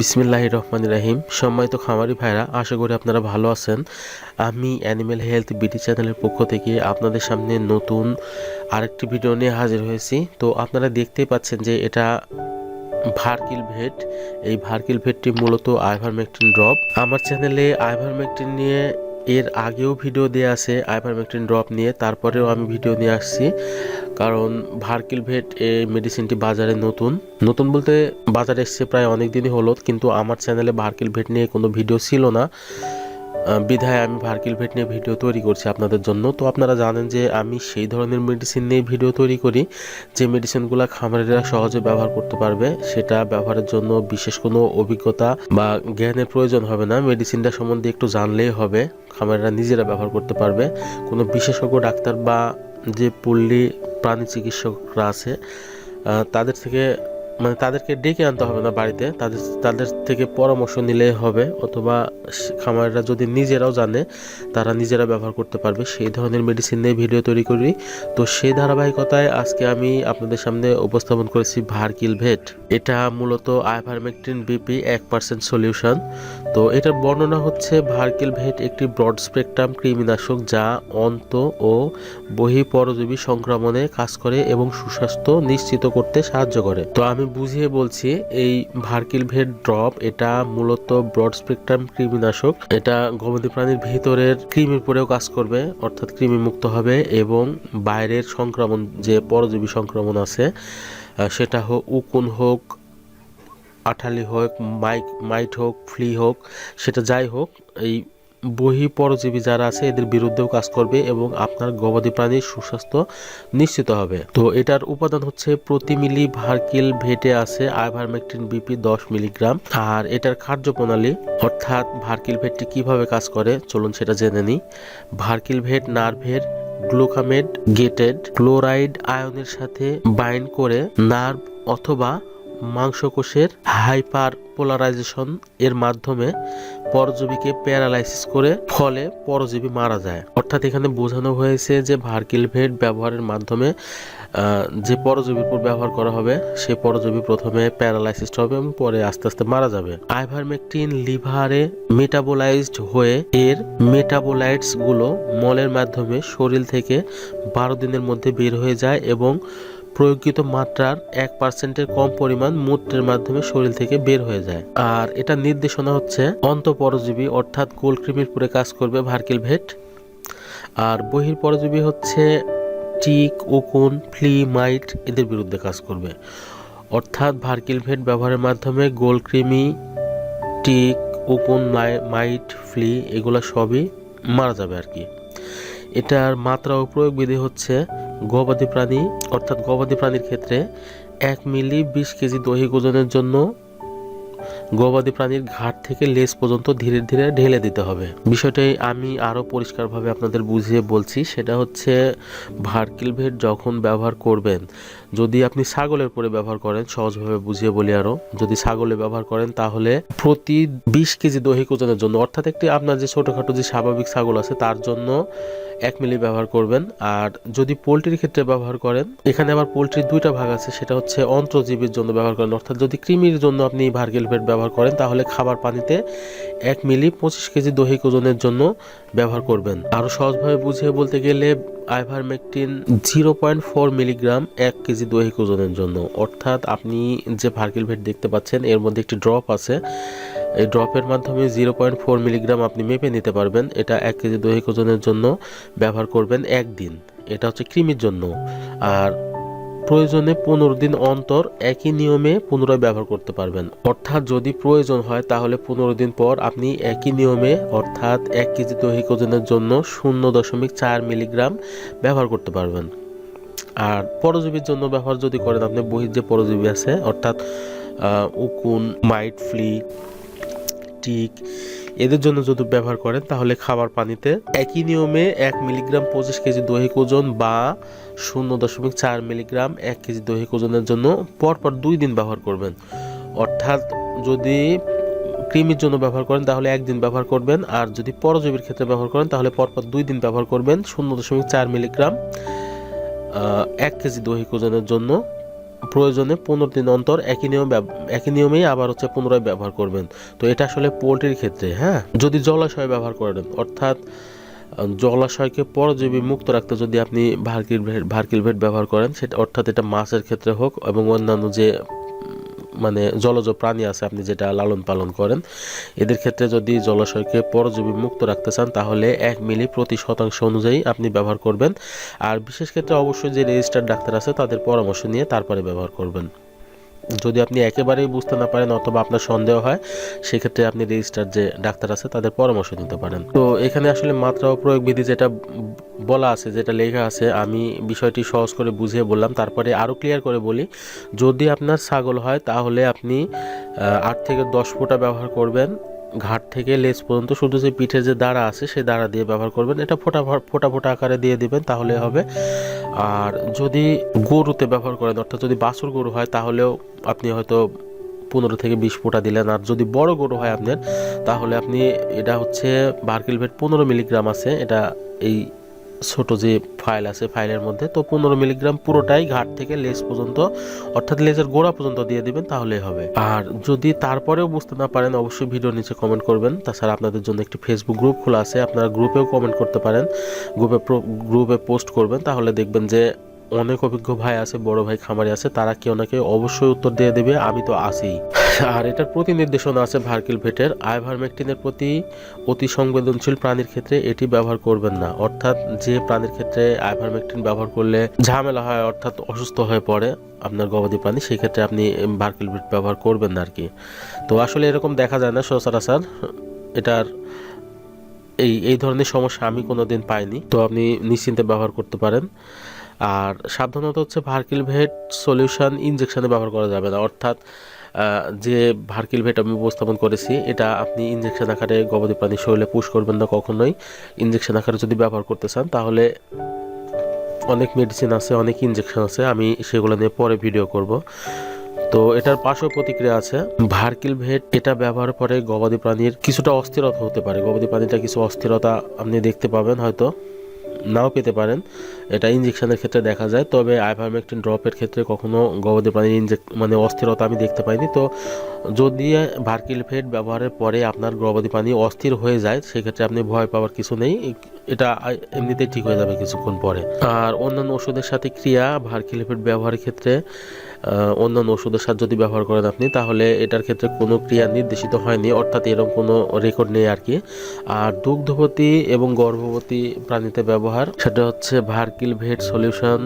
বিসমিল্লাহ রহমান রাহিম। সম্মানিত খামারি ভাইরা, আশা করি আপনারা ভালো আছেন। আমি অ্যানিমেল হেলথ বিটি চ্যানেলের পক্ষ থেকে আপনাদের সামনে নতুন আরেকটি ভিডিও নিয়ে হাজির হয়েছি। তো আপনারা দেখতেই পাচ্ছেন যে এটা ভার্কিল ভেট। এই ভার্কিল ভেটটি মূলত আইভারমেকটিন ড্রপ। আমার চ্যানেলে আইভারমেকটিন নিয়ে এর আগেও ভিডিও দেওয়া আছে আইভারমেকটিন ড্রপ নিয়ে। তারপরেও আমি ভিডিও নিয়ে আসছি। কারণ ভার্কিল ভেট এই মেডিসিনটি বাজারে নতুন। নতুন বলতে বাজারে এসছে প্রায় অনেক দিনই হলো, কিন্তু আমার চ্যানেলে ভার্কিল ভেট নিয়ে কোনো ভিডিও ছিল না। বিধায় আমি ভার্কিল ভেট নিয়ে ভিডিও তৈরি করছি আপনাদের জন্য। তো আপনারা জানেন যে আমি সেই ধরনের মেডিসিন নিয়ে ভিডিও তৈরি করি, যে মেডিসিনগুলো খামারিরা সহজে ব্যবহার করতে পারবে। সেটা ব্যবহারের জন্য বিশেষ কোনো অভিজ্ঞতা বা জ্ঞানের প্রয়োজন হবে না। মেডিসিনটা সম্বন্ধে একটু জানলেই হবে, খামারিরা নিজেরা ব্যবহার করতে পারবে। কোনো বিশেষজ্ঞ, ডাক্তার বা যে পল্লী প্রাণী চিকিৎসকরা আছে তাদের থেকে মানে তাদেরকে ডেকে আনতে হবে না বাড়িতে। তাদের তাদের থেকে পরামর্শ নিলে হবে, অথবা খামারিরা যদি নিজেরাও জানে, তারা নিজেরা ব্যবহার করতে পারবে। সেই ধরনের মেডিসিন নিয়ে ভিডিও তৈরি করি। তো সেই ধারাবাহিকতায় আজকে আমি আপনাদের সামনে উপস্থাপন করেছি ভার্কিল ভেট এটা মূলত আইভারমেকটিন বিপি এক পার্সেন্ট সলিউশন তো এটার বর্ণনা হচ্ছে ভার্কিল ভেট একটি ব্রড স্পেকট্রাম কৃমিনাশক যা অন্ত ও বহি পরজীবী সংক্রমণে কাজ করে এবং সুস্বাস্থ্য নিশ্চিত করতে সাহায্য করে। তো আমি বুঝিয়ে বলছি, এই ভার্কিল ভেট ড্রপ, এটা মূলত ব্রড স্পেকট্রাম কৃমিনাশক। এটা গবাদি প্রাণীর ভিতরের কৃমির পরেও কাজ করবে, অর্থাৎ কৃমি মুক্ত হবে এবং বাইরের সংক্রমণ, যে পরজীবী সংক্রমণ আছে সেটা হোক উকুন হোক, আঠালি হোক, মাইক, মাইট হোক, ফ্লি হোক, সেটা যাই হোক, এই বহি পরজীবী যারা আছে, এদের বিরুদ্ধেও কাজ করবে এবং আপনার গবাদি প্রাণীর সুস্বাস্থ্য নিশ্চিত হবে। তো এটার উপাদান হচ্ছে প্রতি মিলি ভার্কিল ভেটে আছে আইভারমেকটিন বিপি দশ মিলিগ্রাম। আর এটার কার্যপ্রণালী, অর্থাৎ ভার্কিল ভেটটি কীভাবে কাজ করে, চলুন সেটা জেনে নিই। ভার্কিল ভেট নার্ভের গ্লুকামেট গেটেড ক্লোরাইড আয়নের সাথে বাইন্ড করে নার্ভ অথবা মাংসকোষের হাইপার পোলারাইজেশন এর মাধ্যমে পরজীবীকে প্যারালাইসিস করে ফলে পরজীবী মারা যায়। অর্থাৎ এখানে বোঝানো হয়েছে যে ভার্কিল ভেট ব্যবহারের মাধ্যমে যে পরজীবীর উপর ব্যবহার করা হবে সেই পরজীবী প্রথমে প্যারালাইসিস হবে এবং পরে আস্তে আস্তে মারা যাবে। আইভারমেকটিন লিভারে মেটাবোলাইজড হয়ে এর মেটাবোলাইটসগুলো মলের মাধ্যমে শরীর থেকে বারো দিনের মধ্যে বের হয়ে যায় এবং প্রয়োগিত মাত্রার এক পার্সেন্টের কম পরিমাণ মূত্রের মাধ্যমে শরীর থেকে বের হয়ে যায়। আর এটা নির্দেশনা হচ্ছে অন্তঃপরজীবী অর্থাৎ কোলকৃমির পরে কাজ করবে ভার্কিল ভেট। আর বহির পরজীবী হচ্ছে টিক, উকুন, ফ্লি, মাইট এদের বিরুদ্ধে কাজ করবে। অর্থাৎ ভার্কিল ভেট ব্যবহারের মাধ্যমে গোলকৃমি টিক মাই- মাইট, ফ্লি এগুলো সবই মারা যাবে আর কি। এটার মাত্রা ও প্রয়োগ বিধি হচ্ছে গবাদি প্রাণী, অর্থাৎ গবাদি প্রাণীর ক্ষেত্রে এক মিলি বিশ কেজি দৈহিক ওজনের জন্য গবাদি প্রাণীর ঘাট থেকে লেজ পর্যন্ত ধীরে ধীরে ঢেলে দিতে হবে। বিষয়টাই আমি আরও পরিষ্কারভাবে আপনাদের বুঝিয়ে বলছি, সেটা হচ্ছে ভার্কিল ভেট যখন ব্যবহার করবেন যদি আপনি ছাগলের পরে ব্যবহার করেন, সহজভাবে বুঝিয়ে বলি আরও যদি ছাগলে ব্যবহার করেন, তাহলে প্রতি বিশ কেজি দৈহিক ওজনের জন্য, অর্থাৎ একটি আপনার যে ছোটোখাটো যে স্বাভাবিক ছাগল আছে, তার জন্য এক মিলি ব্যবহার করবেন। আর যদি পোলট্রির ক্ষেত্রে ব্যবহার করেন, এখানে আবার পোলট্রির দুইটা ভাগ আছে, সেটা হচ্ছে অন্ত্রজীবীর জন্য ব্যবহার করেন। অর্থাৎ যদি কৃমির জন্য আপনি ভার্গেল ভেট ব্যবহার করেন, তাহলে খাবার পানিতে এক মিলি পঁচিশ কেজি দৈহিক ওজনের জন্য ব্যবহার করবেন। আরও সহজভাবে বুঝিয়ে বলতে গেলে ivermectin zero point four milligram এক কেজি দৈহিক ওজনের জন্য। অর্থাৎ আপনি যে ভার্কেল ভেট দেখতে পাচ্ছেন, এর মধ্যে একটি ড্রপ আছে। এই ড্রপের মাধ্যমে জিরো পয়েন্ট ফোর মিলিগ্রাম আপনি মেপে নিতে পারবেন। এটা এক কেজি দৈহিক ওজনের জন্য ব্যবহার করবেন একদিন। এটা হচ্ছে ক্রিমির জন্য। আর প্রয়োজনে পনেরো দিন অন্তর একই নিয়মে পুনরায় ব্যবহার করতে পারবেন। অর্থাৎ যদি প্রয়োজন হয়, তাহলে পনেরো দিন পর আপনি একই নিয়মে, অর্থাৎ এক কেজি দৈহিক ওজনের জন্য শূন্য দশমিক চার মিলিগ্রাম ব্যবহার করতে পারবেন। আর পরজীবীর জন্য ব্যবহার যদি করেন, আপনি বহির যে পরজীবী আছে, অর্থাৎ উকুন, মাইট ফ্লি টিক এদের জন্য যদি ব্যবহার করেন, তাহলে খাবার পানিতে একই নিয়মে এক মিলিগ্রাম পঁচিশ কেজি দৈহিক ওজন বা শূন্য দশমিক চার মিলিগ্রাম এক কেজি দৈহিক ওজনের জন্য পরপর দুই দিন ব্যবহার করবেন। অর্থাৎ যদি কৃমির জন্য ব্যবহার করেন, তাহলে একদিন ব্যবহার করবেন, আর যদি পরজীবীর ক্ষেত্রে ব্যবহার করেন, তাহলে পরপর দুই দিন ব্যবহার করবেন, শূন্য দশমিক চার মিলিগ্রাম এক কেজি দৈহিক ওজনের জন্য। প্রয়োজনে পনেরো দিন অন্তর একই নিয়ম একই নিয়মেই আবার হচ্ছে পুনরায় ব্যবহার করবেন। তো এটা আসলে পোলট্রির ক্ষেত্রে হ্যাঁ? যদি জলাশয় ব্যবহার করেন অর্থাৎ জলাশয়কে পরজীবী মুক্ত রাখতে যদি আপনি ভার্কিল ভেট ভার্কিল ভেট ব্যবহার করেন, সেটা, অর্থাৎ এটা মাছের ক্ষেত্রে হোক এবং অন্যান্য যে মানে জলজ প্রাণী আছে আপনি যেটা লালন পালন করেন। এদের ক্ষেত্রে যদি জলাশয়কে পরজীবী মুক্ত রাখতে চান, তাহলে এক মিলি প্রতি শতাংশ অনুযায়ী আপনি ব্যবহার করবেন। আর বিশেষ ক্ষেত্রে অবশ্যই যে রেজিস্টার্ড ডাক্তার আছে, তাদের পরামর্শ নিয়ে তারপরে ব্যবহার করবেন। যদি আপনি একেবারেই বুঝতে না পারেন অথবা আপনার সন্দেহ হয়, সেক্ষেত্রে আপনি রেজিস্টার যে ডাক্তার আছে, তাদের পরামর্শ নিতে পারেন। তো এখানে আসলে মাত্রা ও প্রয়োগ বিধি যেটা বলা আছে, যেটা লেখা আছে, আমি বিষয়টি সহজ করে বুঝিয়ে বললাম। তারপরে আরও ক্লিয়ার করে বলি, যদি আপনার ছাগল হয়, তাহলে আপনি আট থেকে দশ ফোঁটা ব্যবহার করবেন। ঘাট থেকে লেজ পর্যন্ত শুধু যে পিঠের যে দাঁড়া আছে সেই দাঁড়া দিয়ে ব্যবহার করবেন। এটা ফোটা ফোটা ফোটা আকারে দিয়ে দিবেন, তাহলে হবে। আর যদি গরুতে ব্যবহার করেন, অর্থাৎ যদি বাছুর গরু হয়, তাহলেও আপনি হয়তো পনেরো থেকে বিশ ফোঁটা দিলেন। আর যদি বড় গরু হয় আপনার, তাহলে আপনি, এটা হচ্ছে বার্কিল ভেট পনেরো মিলিগ্রাম আছে। এটা এই ছোট যে ফাইল আছে ফাইলের মধ্যে, তো পনেরো মিলিগ্রাম পুরোটাই ঘাট থেকে লেজ পর্যন্ত, অর্থাৎ লেজের গোড়া পর্যন্ত দিয়ে দিবেন, তাহলেই হবে। আর যদি তারপরেও বুঝতে না পারেন, অবশ্যই ভিডিও নিচে কমেন্ট করবেন। তাছাড়া আপনাদের জন্য একটি ফেসবুক গ্রুপ খোলা আছে, আপনারা গ্রুপেও কমেন্ট করতে পারেন। গ্রুপে গ্রুপে পোস্ট করবেন, তাহলে দেখবেন যে অনেক অভিজ্ঞ ভাই আছে, বড় ভাই খামারি আছে, তারা কেউ না কেউ অবশ্যই উত্তর দিয়ে দেবে, আমি তো আছি আর এটার প্রতি নির্দেশনা আছে ভার্কিল ভেটের। আইভারমেকটিনের প্রতি অতি সংবেদনশীল প্রাণীর ক্ষেত্রে এটি ব্যবহার করবেন না। অর্থাৎ যে প্রাণীর ক্ষেত্রে আইভারমেকটিন ব্যবহার করলে ঝামেলা হয়, অর্থাৎ অসুস্থ হয়ে পড়ে আপনার গবাদি প্রাণী সেই ক্ষেত্রে আপনি ভার্কিল ভেট ব্যবহার করবেন না আর কি তো আসলে এরকম দেখা যায় না সচরাচর। এটার এই এই ধরনের সমস্যা আমি কোনো দিন পাইনি। তো আপনি নিশ্চিন্তে ব্যবহার করতে পারেন। আর সাবধানতা হচ্ছে ভার্কিল ভেট সলিউশন ইনজেকশনে ব্যবহার করা যাবে না। অর্থাৎ যে ভার্কিল ভেট আমি উপস্থাপন করেছি, এটা আপনি ইনজেকশন আকারে গবাদি প্রাণীর শরীরে পুশ করবেন না কখনোই। ইনজেকশন আকারে যদি ব্যবহার করতে চান, তাহলে অনেক মেডিসিন আছে, অনেক ইনজেকশন আছে, আমি সেগুলো নিয়ে পরে ভিডিও করব। তো এটার পার্শ্ব প্রতিক্রিয়া আছে, ভার্কিল ভেট এটা ব্যবহার করে গবাদি প্রাণীর কিছুটা অস্থিরতা হতে পারে। গবাদি প্রাণীটা কিছু অস্থিরতা আপনি দেখতে পাবেন হয়তো। নাও পেতে পারেন। এটা ইনজেকশনের ক্ষেত্রে দেখা যায়, তবে আইভারমেকটিন ড্রপের ক্ষেত্রে কখনও গবাদি প্রাণীর ইঞ্জেক মানে অস্থিরতা আমি দেখতে পাইনি। তো যদি ভার্কিলফেট ব্যবহারের পরে আপনার গবাদি প্রাণী অস্থির হয়ে যায়, সেক্ষেত্রে আপনি ভয় পাওয়ার কিছু নেই। এটা এমনিতেই ঠিক হয়ে যাবে কিছুক্ষণ পরে। আর অন্যান্য ওষুধের সাথে ক্রিয়া ভার্কিলফেট ব্যবহারের ক্ষেত্রে অন্যান্য ওষুধের সাথে যদি ব্যবহার করেন আপনি, তাহলে এটার ক্ষেত্রে কোনো ক্রিয়া নির্দেশিত হয়নি, অর্থাৎ এরকম কোনো রেকর্ড নেই আর কি। আর দুগ্ধবতী এবং গর্ভবতী প্রাণীতে ব্যবহার, সেটা হচ্ছে ভার্কিল ভেট সলিউশন,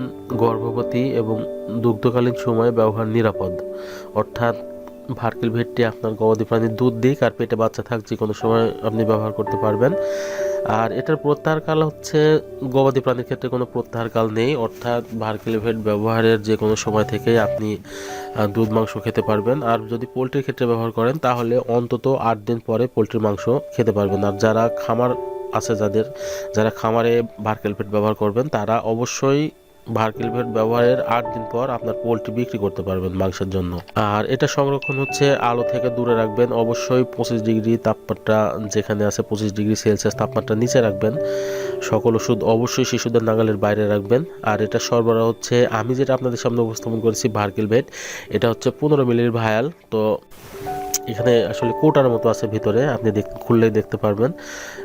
গর্ভবতী এবং দুগ্ধকালীন সময়ে ব্যবহার নিরাপদ। অর্থাৎ ভার্কিল ভেটটি আপনার গবাদি প্রাণীর দুধ দিক আর পেটে বাচ্চা থাক যে কোনো সময় আপনি ব্যবহার করতে পারবেন। আর এটার প্রত্যাহারকাল হচ্ছে গবাদি প্রাণীর ক্ষেত্রে কোনো প্রত্যাহারকাল নেই, অর্থাৎ ভার্কিলিভেট ব্যবহারের যে কোনো সময় থেকে আপনি দুধ, মাংস খেতে পারবেন। আর যদি পোলট্রির ক্ষেত্রে ব্যবহার করেন, তাহলে অন্তত আট দিন পরে পোলট্রির মাংস খেতে পারবেন। আর যারা খামার আছে যাদের, যারা খামারে ভার্কেল ফেট ব্যবহার করবেন, তারা অবশ্যই ভার্কেল ভেট ব্যবহারের আট দিন পর আপনার পোলট্রি বিক্রি করতে পারবেন মাংসের জন্য। আর এটা সংরক্ষণ হচ্ছে আলো থেকে দূরে রাখবেন। অবশ্যই পঁচিশ ডিগ্রি তাপমাত্রা যেখানে আছে পঁচিশ ডিগ্রি সেলসিয়াস তাপমাত্রা নিচে রাখবেন। সকল ওষুধ অবশ্যই শিশুদের নাগালের বাইরে রাখবেন। আর এটা সরবরাহ হচ্ছে, আমি যেটা আপনাদের সামনে উপস্থাপন করেছি ভার্কেল ভেট, এটা হচ্ছে পনেরো মিলির ভায়াল। তো এখানে আসলে কোটার মতো আছে ভিতরে, আপনি দেখ, খুললেই দেখতে পারবেন।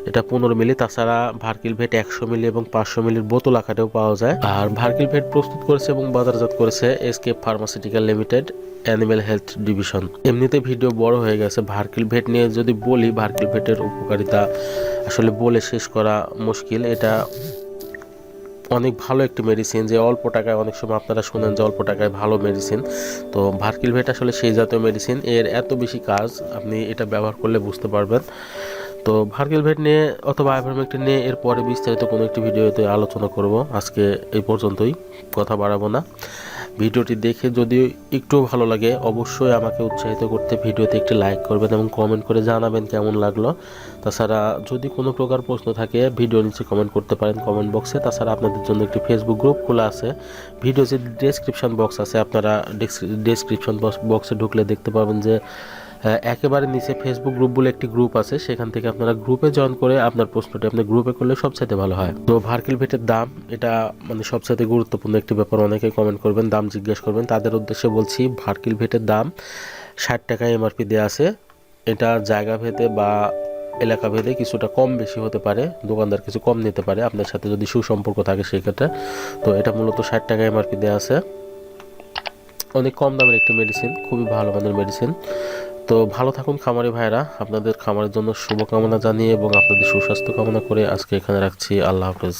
এটা পনেরো মিলি, তাছাড়া ভার্কিল ভেট একশো মিলি এবং পাঁচশো মিলির বোতল আকারেও পাওয়া যায়। আর ভার্কিল ভেট প্রস্তুত করেছে এবং বাজারজাত করেছে SK pharmaceutical limited animal health division. এমনিতে ভিডিও বড় হয়ে গেছে, ভার্কিল ভেট নিয়ে যদি বলি, ভার্কিল ভেটের উপকারিতা আসলে বলে শেষ করা মুশকিল। এটা অনেক ভালো একটি মেডিসিন যে অল্প টাকায় অনেক সময় আপনারা শুনেন যে অল্প টাকায় ভালো মেডিসিন তো ভার্কিল ভেট আসলে সেই জাতীয় মেডিসিন এর এত বেশি কাজ, আপনি এটা ব্যবহার করলে বুঝতে পারবেন। তো ভার্কিল ভেট নিয়ে অথবা আইভারমেকটিন নিয়ে এর পরে বিস্তারিত কোনো একটি ভিডিওতে আলোচনা করব। আজকে এই পর্যন্তই, কথা বাড়াবো না। ভিডিওটি দেখে যদি একটু ভালো লাগে, অবশ্যই আমাকে উৎসাহিত করতে ভিডিওতে একটি লাইক করবেন এবং কমেন্ট করে জানাবেন কেমন লাগল। তাছাড়া যদি কোনো প্রকার প্রশ্ন থাকে, ভিডিও নিচে কমেন্ট করতে পারেন কমেন্ট বক্সে তাছাড়া আপনাদের জন্য একটি ফেসবুক গ্রুপ খোলা আছে। ভিডিও যে ডেসক্রিপশন বক্স আছে, আপনারা ডেসক্রিপশন বক্সে ঢুকলে দেখতে পাবেন যে একেবারে নিচে ফেসবুক গ্রুপ বলে একটি গ্রুপ আছে, সেখান থেকে আপনারা গ্রুপে জয়েন করে আপনার প্রশ্নটি আপনি গ্রুপে করলে সবচাইতে ভালো হয়। তো ভার্কিল ভেটের দাম, এটা মানে সবচাইতে গুরুত্বপূর্ণ একটি ব্যাপার অনেকে কমেন্ট করবেন, দাম জিজ্ঞেস করবেন। তাদের উদ্দেশ্যে বলছি ভার্কেল ভেটের দাম ষাট টাকা এমআরপি দেওয়া আছে। এটা জায়গা ভেদে বা এলাকা ভেদে কিছুটা কম বেশি হতে পারে, দোকানদার কিছু কম নিতে পারে, আপনার সাথে যদি সুসম্পর্ক থাকে সেক্ষেত্রে তো এটা মূলত ষাট টাকা এমআরপি দেওয়া আছে। অনেক কম দামের একটি মেডিসিন খুবই ভালো মানের মেডিসিন তো ভালো থাকুন খামারি ভাইরা আপনাদের খামারের জন্য শুভকামনা জানিয়ে এবং আপনাদের সুস্বাস্থ্য কামনা করে আজকে এখানে রাখছি। আল্লাহ হাফেজ।